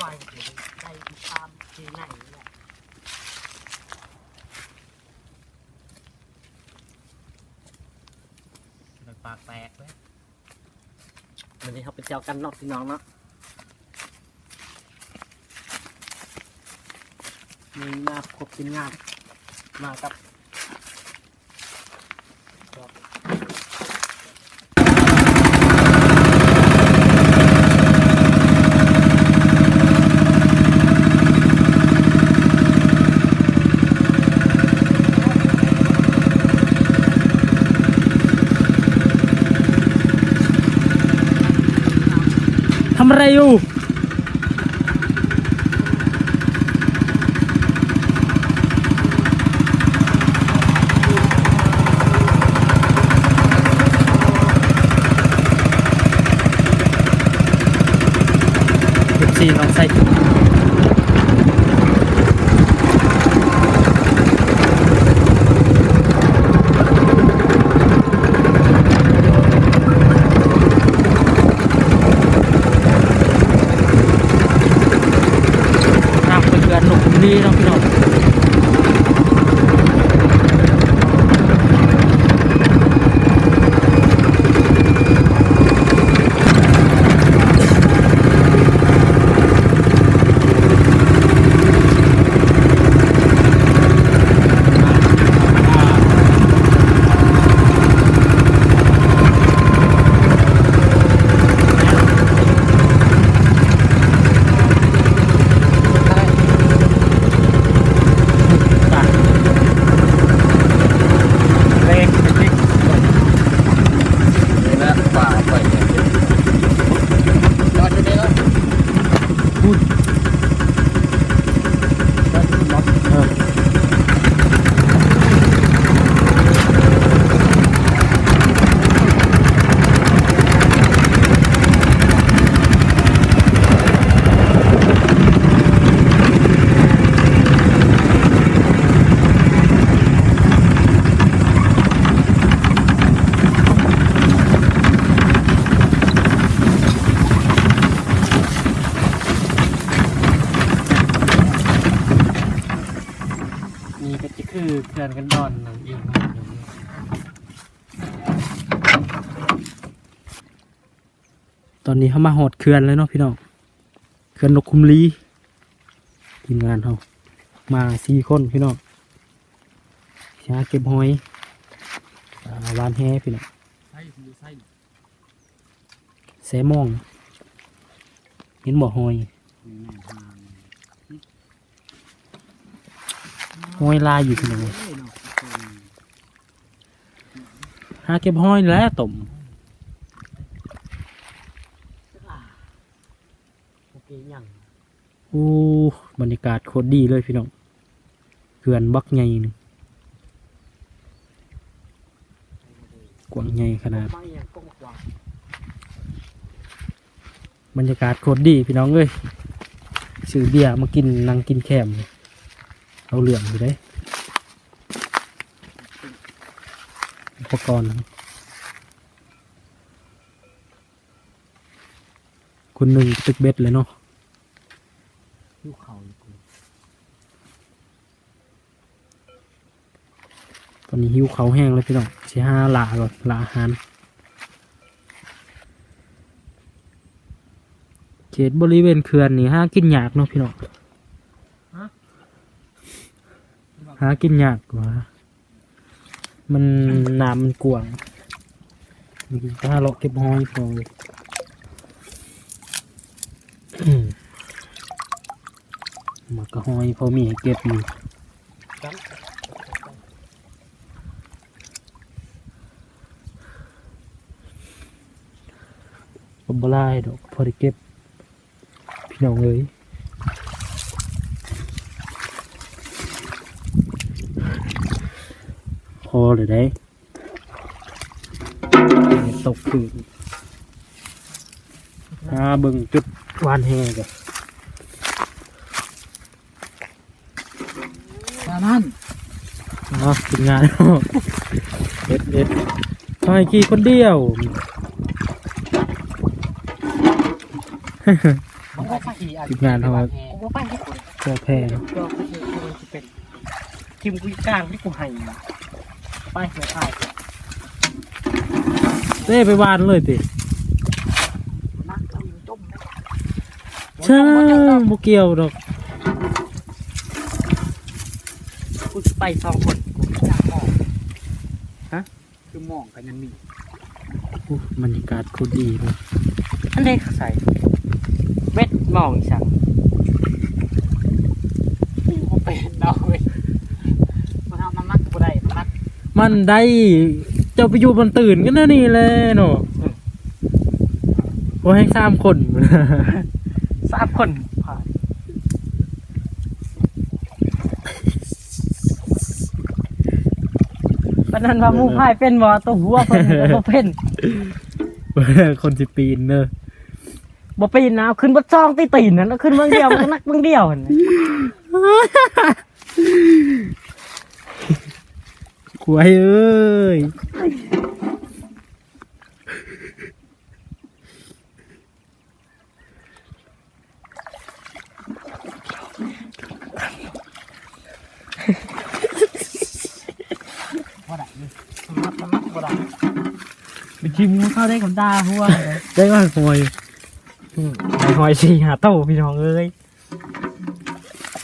ไวเดี๋ยวได้ติดตามที่ไหนแหละมันปากแตกเลยวันนี้เขาเป็นเจ้ากันเนอกพี่น้องเนาะมีมาครบทีมงานมากับ อะไรอยู่เอฟซีน้องใส้น้ำ ดีน้องพี่น้องจ้ะเร่งเร่ง นี่นะป่าไปเนี่ยจอดอยู่นี่แล้ว พูด จอดอยู่รถ เออ นี่ก็จะคือเกลือนกันดอนนั่นเองนะอย่างนี้ตอนนี้เขามาหอดเขื่อนเลยเนาะพี่น้องเขื่อนนกคุมลีทีมงานเขามาสี่คนพี่น้องชาเก็บหอยอวานแฮพี่น้องใช่ดูใช่แซมองเห็นบ่หอย หอยลายอยู่พี่น้องหาเก็บหอยแล้วต้มโอเคยังโอ้บรรยากาศโคตรดีเลยพี่น้องเขื่อนบักใหญ่หนึงกว้างใหญ่ขนาดไม่ยังก้มกว่าบรรยากาศโคตรดีพี่น้องเอ้ยซื้อเบียร์มากินนั่งกินแคมเลย เอาเหลืองอยู่ได้อุปกรณ์ คุณหนึ่งตึกเบ็ดเลยเนาะลูกเขาอยู่กูตอนนี้หิวเขาวแห้งเลยพี่น้องสิห้าหลาก่อนหลาอาหารเขตบริเวณเขื่อนนี่ห้ากินยากเนาะพี่น้อง หากินยากกว่า มันน้ำมันกวางมีถ้าเราเก็บหอยพอเลยมมันก็หอยพอมีให้เก็บอยู่จังก็บ่ไล่ดอกพอได้เก็บ พี่น้องเลย ได้ตกคืนหาเบิ่งจุดวานแหกันตานั่นอ๋อทีมงานเอ็ดเอ็ดทำ ไมขี่คนเดียวมันก็ใส่ขี่อะทีมงานเขากูว่าไปให้กูเจ้าแพ้เนาะก็ไม่ใช่กูมันจะเป็นทีมกูกลางที่กูให้ไปไม่ถ่ายเต้ไปวานเลยตินักเอาอยู่จมนะเช่างบ่เกี่ยวดอกกูจะไปสองคนกูอยากมองฮะ คือมองกันยังมีอู้บรรยากาศโคตรดีเลยอันนี้เขาใส่เม็ดมองอีสังกูเป็นเอาเว้ยมาทำมันมักกูได้มัน มักมันได้เจ้าไปอยู่บนตื่นกันนะนี่แหละเนาะโอ้ให้สามคนสามคนผ่านปานนั้นว่าหมูพายเป็นบ่ตัวหัวเพิ่นก็บ่เป็นคนสิปีนเนอะบ่ปีนนะเอาขึ้นบ่ซองตีตีนนั่นเอาขึ้นเมืองเดียวมันก็นักเมืองเดียวนั่น น่ะขวยเอ้ยบ่ได้นี่มันมักมันมักบ่ได้ไปชิมเข้าได้กับตาหัวเลยได้ว่าขวยไอ้หอยสี่หาโต้พี่น้องเอ้ย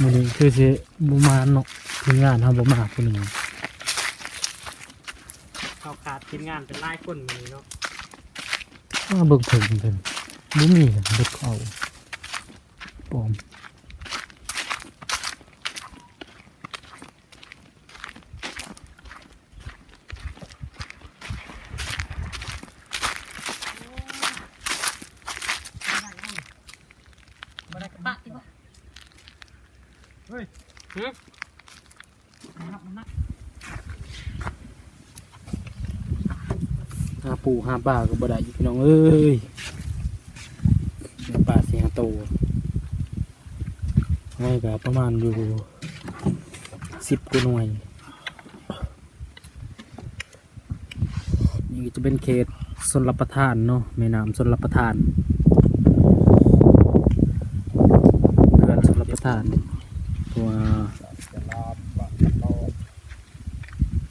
มันนี้คือสิบุมาเนาะทีมงานทำบุมาคนหนึ่งเขาขาด ทีมงานเป็นไลายคนมื้อนี้เนาะมาเบิกถึงเป็นบุมีเบิกเอาปลอม บ่ได้กับปะติบ่เฮ้ยหึมันนักมันนัก หาปูหาปลาก็บ่ได้อยู่พี่น้องเอ้ยปลาเสียงโตให้ก็ประมาณอยู่สิบกว่าหน่วยนี่จะเป็นเขตสนรับประทานเนาะแม่น้ำสนรับประทานเขื่อนสนรับประทานตัว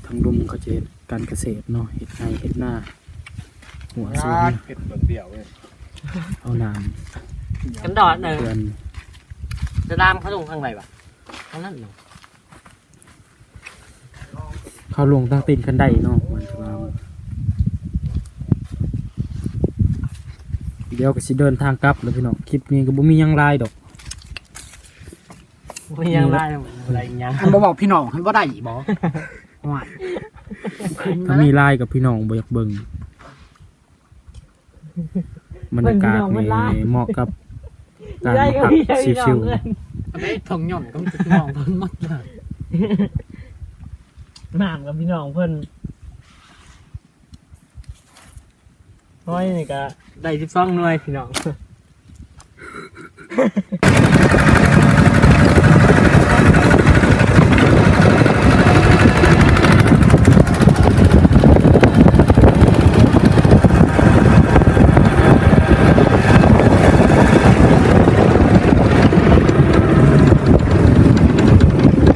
ทางดุมเขาจะเฮ็ดการเกษตรเนาะเห็ดไร่เห็ดหน้า หัวสูงเผ็ดเบิ่งเดียวเว้ยเอาน้กันดอดเอำอเขื่อนจะตามเขาลงข้างในปะข้างนั้นเนาะเข้าลงตั้งตีนกันได้เนาะเหมือนจะมาเดี๋ยวก็สิเดินทางกลับแล้วพี่น้องคลิปนี้ก็บ่มีหยังหลายดอก ไม่ยังได้อะไรยังอันบ่บอกพี่น้องให้บ่ได้บ่ว่าถ้ามีไลน์กับพี่น้องบ่อยากเบิ่ง บรรยากาศนี่เหมาะกับการได้มาก็พักพี่ได้พี่น้ชิองวเงินอันนี้ทองหย่อนก็มันจะมองเพิ่นหมดเลยน้ำกับพี่น้องเพิ่นน้อยนี่ก็ได้สิบสองหน่วยพี่น้อง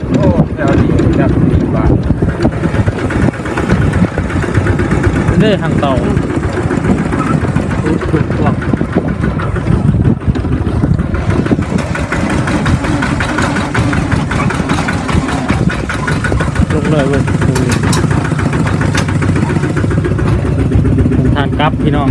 โอ้แล้วดีแบบดีบ้าน ๆเด้อทางเต่าถูกตัวลงเลยเว้ยทางกลับพี่น้อง